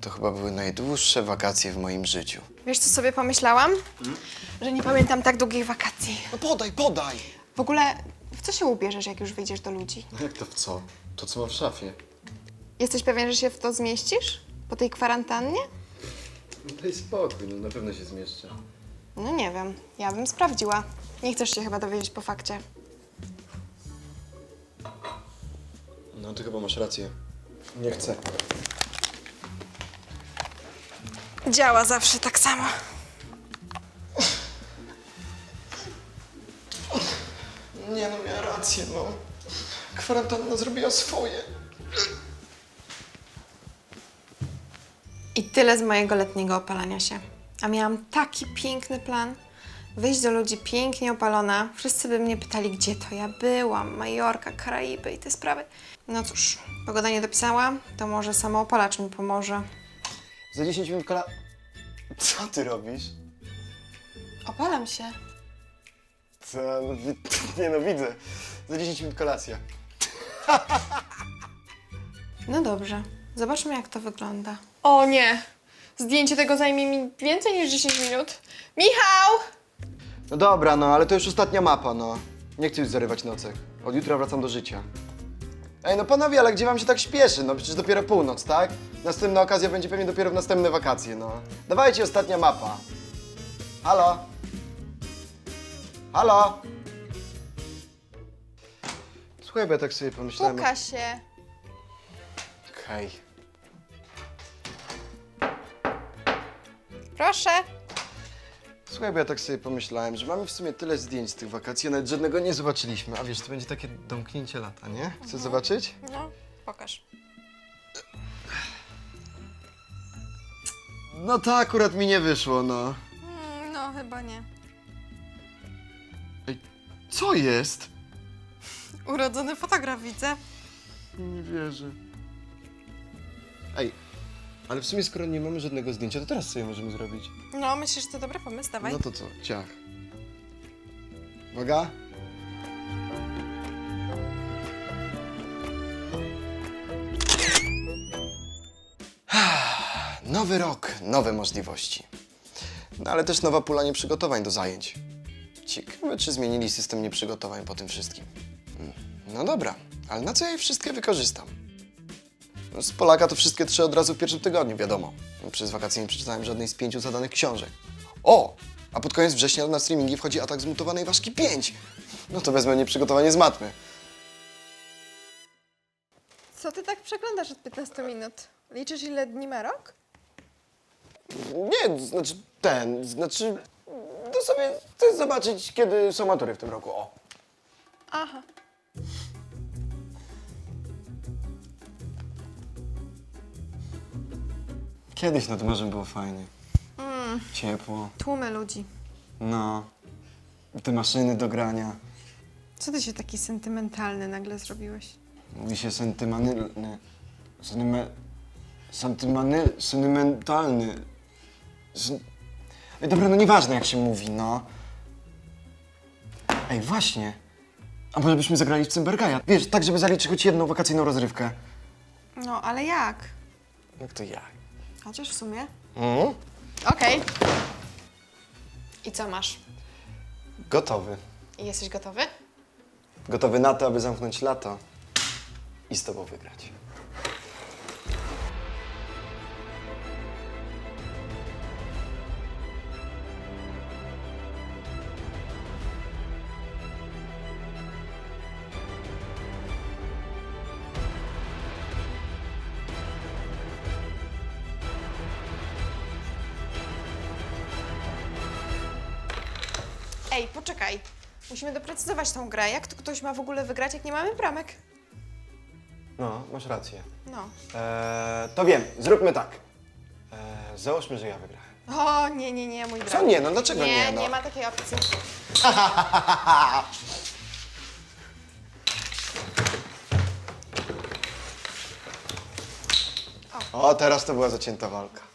To chyba były najdłuższe wakacje w moim życiu. Wiesz, co sobie pomyślałam? Że nie pamiętam tak długich wakacji. No podaj, podaj! W ogóle, w co się ubierzesz, jak już wyjdziesz do ludzi? No jak to w co? To co ma w szafie? Jesteś pewien, że się w to zmieścisz? Po tej kwarantannie? No daj spokój, no na pewno się zmieszczę. No nie wiem, ja bym sprawdziła. Nie chcesz się chyba dowiedzieć po fakcie. No ty chyba masz rację. Nie chcę. Działa zawsze tak samo. Nie no, miała rację, no. Kwarantanna zrobiła swoje. I tyle z mojego letniego opalania się. A miałam taki piękny plan. Wyjść do ludzi pięknie opalona. Wszyscy by mnie pytali, gdzie to ja byłam. Majorka, Karaiby i te sprawy. No cóż, pogoda nie dopisała, to może samoopalacz mi pomoże. Za 10 minut kola... Co ty robisz? Opalam się. Co? No, wi- nie no, widzę. Za 10 minut kolacja. No dobrze, zobaczmy jak to wygląda. O nie! Zdjęcie tego zajmie mi więcej niż 10 minut. Michał! No dobra, no, ale to już ostatnia mapa, no. Nie chcę już zarywać nocek. Od jutra wracam do życia. Ej, no panowie, ale gdzie wam się tak śpieszy? No przecież dopiero północ, tak? Następna okazja będzie pewnie dopiero w następne wakacje, no. Dawajcie ostatnia mapa. Halo? Halo? Słuchaj, bo ja tak sobie pomyślałem... Puka się. Okej. Proszę. Słuchaj, bo ja tak sobie pomyślałem, że mamy w sumie tyle zdjęć z tych wakacji, a nawet żadnego nie zobaczyliśmy. A wiesz, to będzie takie domknięcie lata, nie? Chcesz zobaczyć? No, pokaż. No to akurat mi nie wyszło, no. Mm, no, chyba nie. Ej, co jest? Urodzony fotograf widzę. Nie wierzę. Ej, ale w sumie skoro nie mamy żadnego zdjęcia, to teraz co je możemy zrobić? No, myślisz, że to dobry pomysł? Dawaj. No to co? Ciach. Uwaga. Nowy rok, nowe możliwości. No ale też nowa pula nieprzygotowań do zajęć. Ciekawe, czy zmienili system nieprzygotowań po tym wszystkim. Hmm, No dobra, ale na co ja je wszystkie wykorzystam? Z Polaka to wszystkie trzy od razu w pierwszym tygodniu, wiadomo. Przez wakacje nie przeczytałem żadnej z pięciu zadanych książek. O! A pod koniec września na streamingi wchodzi atak zmutowanej ważki 5. No to wezmę nieprzygotowanie z matmy. Co ty tak przeglądasz od 15 minut? Liczysz ile dni ma rok? Nie, znaczy ten, znaczy to sobie chcę zobaczyć, kiedy są matury w tym roku. O. Aha. Kiedyś nad morzem było fajnie. Ciepło. Tłumy ludzi. No. Te maszyny do grania. Co ty się taki sentymentalny nagle zrobiłeś? Mówi się sentymanylny. Sentyme... Sentymany... Sentymentalny. Sen... Ej, dobra, no nieważne jak się mówi, no. Ej, właśnie. A może byśmy zagrali w Cymbergaja? Wiesz, tak żeby zaliczyć choć jedną wakacyjną rozrywkę. No, ale jak? Jak to jak? Chociaż w sumie. Mhm. Okej. I co masz? Gotowy. I Jesteś gotowy? Gotowy na to, aby zamknąć lato i z tobą wygrać. Ej, poczekaj. Musimy doprecyzować tą grę. Jak tu ktoś ma w ogóle wygrać, jak nie mamy bramek? No, masz rację. No. Eee, to wiem, zróbmy tak. Eee, załóżmy, że ja wygrałem. O, nie, nie, nie, mój drogi. Co nie? No dlaczego nie? Nie, no? nie ma takiej opcji. O, teraz to była zacięta walka.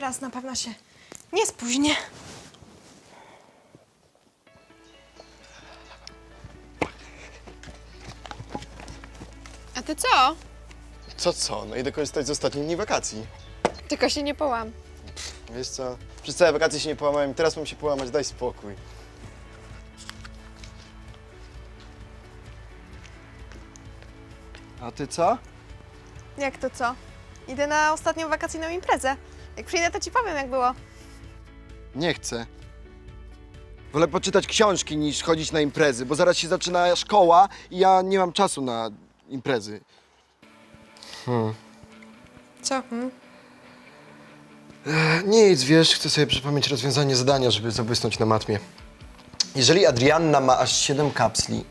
Teraz na pewno się nie spóźnię. A ty co? Co co? No idę korzystać z ostatnich dni wakacji. Tylko się nie połam. Wiesz co? Przez całe wakacje się nie połamałem, teraz mam się połamać, daj spokój. A ty co? Jak to co? Idę na ostatnią wakacyjną imprezę. Jak przyjdę, to ci powiem, jak było. Nie chcę. Wolę poczytać książki niż chodzić na imprezy, bo zaraz się zaczyna szkoła i ja nie mam czasu na imprezy. Co? Hmm? E, Nic, wiesz, chcę sobie przypomnieć rozwiązanie zadania, żeby zabłysnąć na matmie. Jeżeli Adrianna ma aż 7 kapsli,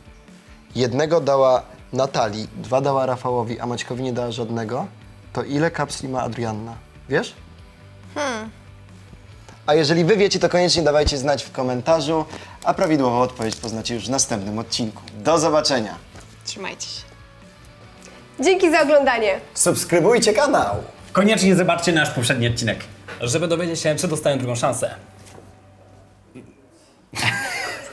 jednego dała Natalii, dwa dała Rafałowi, a Maćkowi nie dała żadnego, to ile kapsli ma Adrianna? Wiesz? A jeżeli wy wiecie, to koniecznie dawajcie znać w komentarzu, a prawidłową odpowiedź poznacie już w następnym odcinku. Do zobaczenia! Trzymajcie się. Dzięki za oglądanie. Subskrybujcie kanał! Koniecznie zobaczcie nasz poprzedni odcinek, żeby dowiedzieć się, czy dostają drugą szansę.